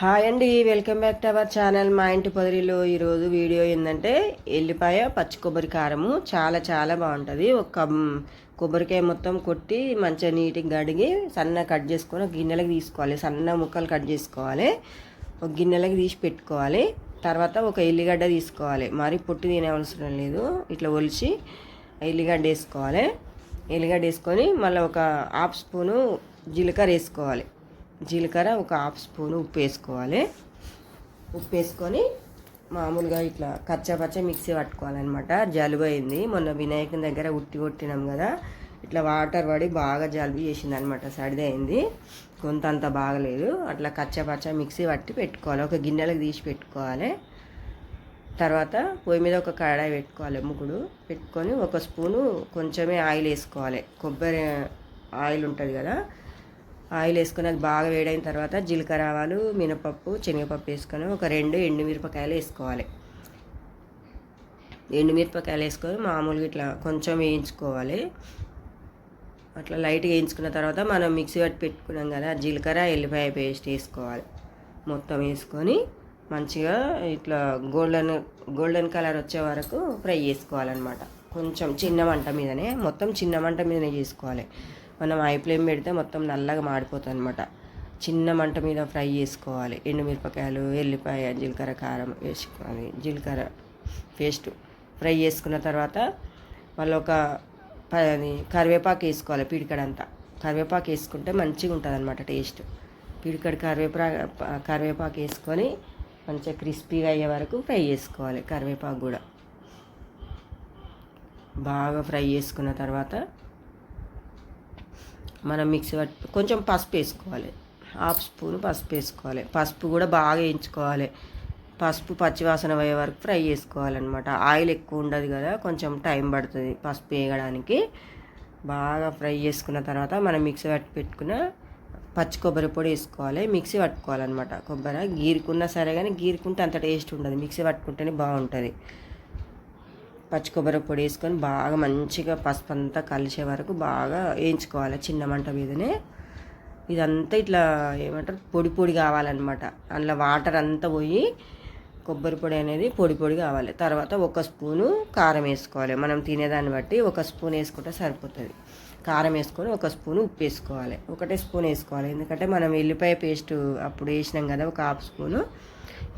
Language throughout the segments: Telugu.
హాయ్ అండి welcome back to our channel. మా ఇంటి పొదిరిలో ఈరోజు వీడియో ఏంటంటే ఎల్లిపాయ పచ్చి కొబ్బరి కారము. చాలా చాలా బాగుంటుంది. ఒక కొబ్బరికాయ మొత్తం కొట్టి మంచిగా నీట్గా కడిగి సన్న కట్ చేసుకొని ఒక గిన్నెలకు తీసుకోవాలి. సన్న ముక్కలు కట్ చేసుకోవాలి. ఒక గిన్నెలకు తీసి పెట్టుకోవాలి. తర్వాత ఒక ఎల్లిగడ్డ తీసుకోవాలి. మరి పొట్టు తినవలసిన లేదు. ఇట్లా ఒలిచి ఎల్లిగడ్డ వేసుకోవాలి. ఎల్లిగడ్డ వేసుకొని మళ్ళీ ఒక హాఫ్ స్పూను జీలకర్ర వేసుకోవాలి. జీలకర్ర ఒక హాఫ్ స్పూన్ ఉప్పు వేసుకోవాలి. ఉప్పు వేసుకొని మామూలుగా ఇట్లా కచ్చపచ్చ మిక్సీ పట్టుకోవాలన్నమాట. జలుబు అయింది. మొన్న వినాయకుని దగ్గర ఉట్టి కొట్టినాం కదా ఇట్లా వాటర్ పడి బాగా జలుబు చేసింది అనమాట సర్ది అయింది. కొంత అంత బాగలేదు. అట్లా కచ్చపచ్చ మిక్సీ పట్టి పెట్టుకోవాలి. ఒక గిన్నెలకు తీసి పెట్టుకోవాలి. తర్వాత పొయ్యి మీద ఒక కడాయి పెట్టుకోవాలి ముగ్గుడు. పెట్టుకొని ఒక స్పూను కొంచెమే ఆయిల్ వేసుకోవాలి. కొబ్బరి ఆయిల్ ఉంటుంది కదా ఆయిల్ వేసుకుని అది బాగా వేడైన తర్వాత జీలకర్ర ఆవాలు మినపప్పు శనగపప్పు వేసుకొని ఒక రెండు ఎండుమిరపకాయలు వేసుకోవాలి. ఎండుమిరపకాయలు వేసుకొని మామూలుగా ఇట్లా కొంచెం వేయించుకోవాలి. అట్లా లైట్గా వేయించుకున్న తర్వాత మనం మిక్సీ పట్టి పెట్టుకున్నాం కదా జీలకర్ర ఎల్లిపాయ పేస్ట్ వేసుకోవాలి. మొత్తం వేసుకొని మంచిగా ఇట్లా గోల్డెన్ గోల్డెన్ కలర్ వచ్చే వరకు ఫ్రై చేసుకోవాలన్నమాట. కొంచెం చిన్న మంట మీదనే మొత్తం చిన్న మంట మీదనే చేసుకోవాలి. మనం ఐ ఫ్లేమ్ పెడితే మొత్తం నల్లగా మాడిపోతుంది అనమాట చిన్న మంట మీద ఫ్రై చేసుకోవాలి. ఎండుమిరపకాయలు ఎల్లిపాయ జీలకర్ర కారం వేసుకోవాలి. జీలకర్ర పేస్ట్ ఫ్రై చేసుకున్న తర్వాత మళ్ళీ ఒక అది కరివేపాకు వేసుకోవాలి పిడికడంతా. కరివేపాకు వేసుకుంటే మంచిగా ఉంటుంది అనమాట టేస్ట్. పిడికడ కరివేపా కరివేపాకు వేసుకొని మంచిగా క్రిస్పీగా అయ్యే వరకు ఫ్రై చేసుకోవాలి కరివేపాకు కూడా. బాగా ఫ్రై చేసుకున్న తర్వాత మనం మిక్సీ పట్టి కొంచెం పసుపు వేసుకోవాలి. హాఫ్ స్పూన్ పసుపు వేసుకోవాలి. పసుపు కూడా బాగా వేయించుకోవాలి. పసుపు పచ్చివాసన పోయే వరకు ఫ్రై చేసుకోవాలన్నమాట. ఆయిల్ ఎక్కువ ఉండదు కదా కొంచెం టైం పడుతుంది పసుపు వేయడానికి. బాగా ఫ్రై చేసుకున్న తర్వాత మనం మిక్సీ పట్టి పెట్టుకున్న పచ్చి కొబ్బరి పొడి వేసుకోవాలి. మిక్సీ పట్టుకోవాలన్నమాట. కొబ్బరి గీరుకున్నా సరే కానీ గీరుకుంటే అంత టేస్ట్ ఉండదు. మిక్సీ పట్టుకుంటేనే బాగుంటుంది. పచ్చి కొబ్బరి పొడి వేసుకొని బాగా మంచిగా పసుపు అంతా కలిసే వరకు బాగా వేయించుకోవాలి చిన్న మంట మీదనే. ఇదంతా ఇట్లా ఏమంటారు? పొడి పొడి కావాలన్నమాట. అందులో వాటర్ అంతా పోయి కొబ్బరి పొడి అనేది పొడి పొడి కావాలి. తర్వాత ఒక స్పూను కారం వేసుకోవాలి. మనం తినేదాన్ని బట్టి ఒక స్పూన్ వేసుకుంటే సరిపోతుంది. కారం వేసుకొని ఒక స్పూన్ ఉప్పు వేసుకోవాలి. ఒకటే స్పూన్ వేసుకోవాలి. ఎందుకంటే మనం ఎల్లిపాయ పేస్ట్ అప్పుడు వేసినాం కదా ఒక హాఫ్ స్పూను.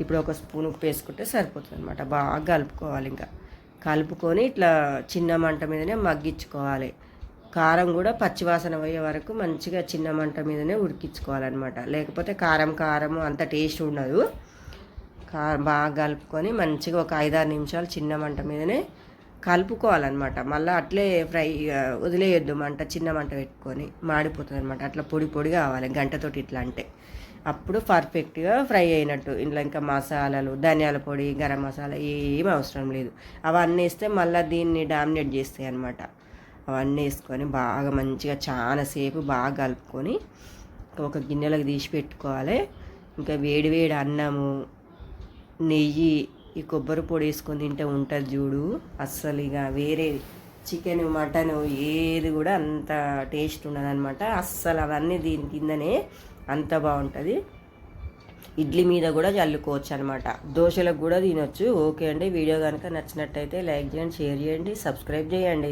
ఇప్పుడు ఒక స్పూన్ ఉప్పు వేసుకుంటే సరిపోతుంది అనమాట బాగా కలుపుకోవాలి ఇంకా. కలుపుకొని ఇట్లా చిన్న మంట మీదనే మగ్గించుకోవాలి. కారం కూడా పచ్చివాసన పోయే వరకు మంచిగా చిన్న మంట మీదనే ఉడికించుకోవాలన్నమాట. లేకపోతే కారం కారం అంత టేస్ట్ ఉండదు. బాగా కలుపుకొని మంచిగా ఒక ఐదారు నిమిషాలు చిన్న మంట మీదనే కలుపుకోవాలన్నమాట. మళ్ళీ అట్లే ఫ్రై వదిలేయొద్దు మంట చిన్న మంట పెట్టుకొని మాడిపోతుంది అనమాట అట్లా పొడి పొడి కావాలి గంటతోటి ఇట్లా అంటే. అప్పుడు పర్ఫెక్ట్గా ఫ్రై అయినట్టు. ఇంట్లో ఇంకా మసాలాలు ధనియాల పొడి గరం మసాలా ఏం అవసరం లేదు. అవన్నీ వేస్తే మళ్ళీ దీన్ని డామినేట్ చేస్తాయి అనమాట అవన్నీ వేసుకొని బాగా మంచిగా చాలాసేపు బాగా కలుపుకొని ఒక గిన్నెలకు తీసి పెట్టుకోవాలి. ఇంకా వేడి వేడి అన్నము నెయ్యి ఈ కొబ్బరి పొడి వేసుకొని తింటే ఉంటుంది చూడు. అస్సలు ఇక వేరే చికెన్ మటన్ ఏది కూడా అంత టేస్ట్ ఉండదన్నమాట. అస్సలు అవన్నీ దీని కిందనే అంత బాగుంటుంది. ఇడ్లీ మీద కూడా చల్లుకోవచ్చు అనమాట దోశలకు కూడా తినొచ్చు. ఓకే అండి. వీడియో కనుక నచ్చినట్టయితే లైక్ చేయండి షేర్ చేయండి సబ్స్క్రైబ్ చేయండి.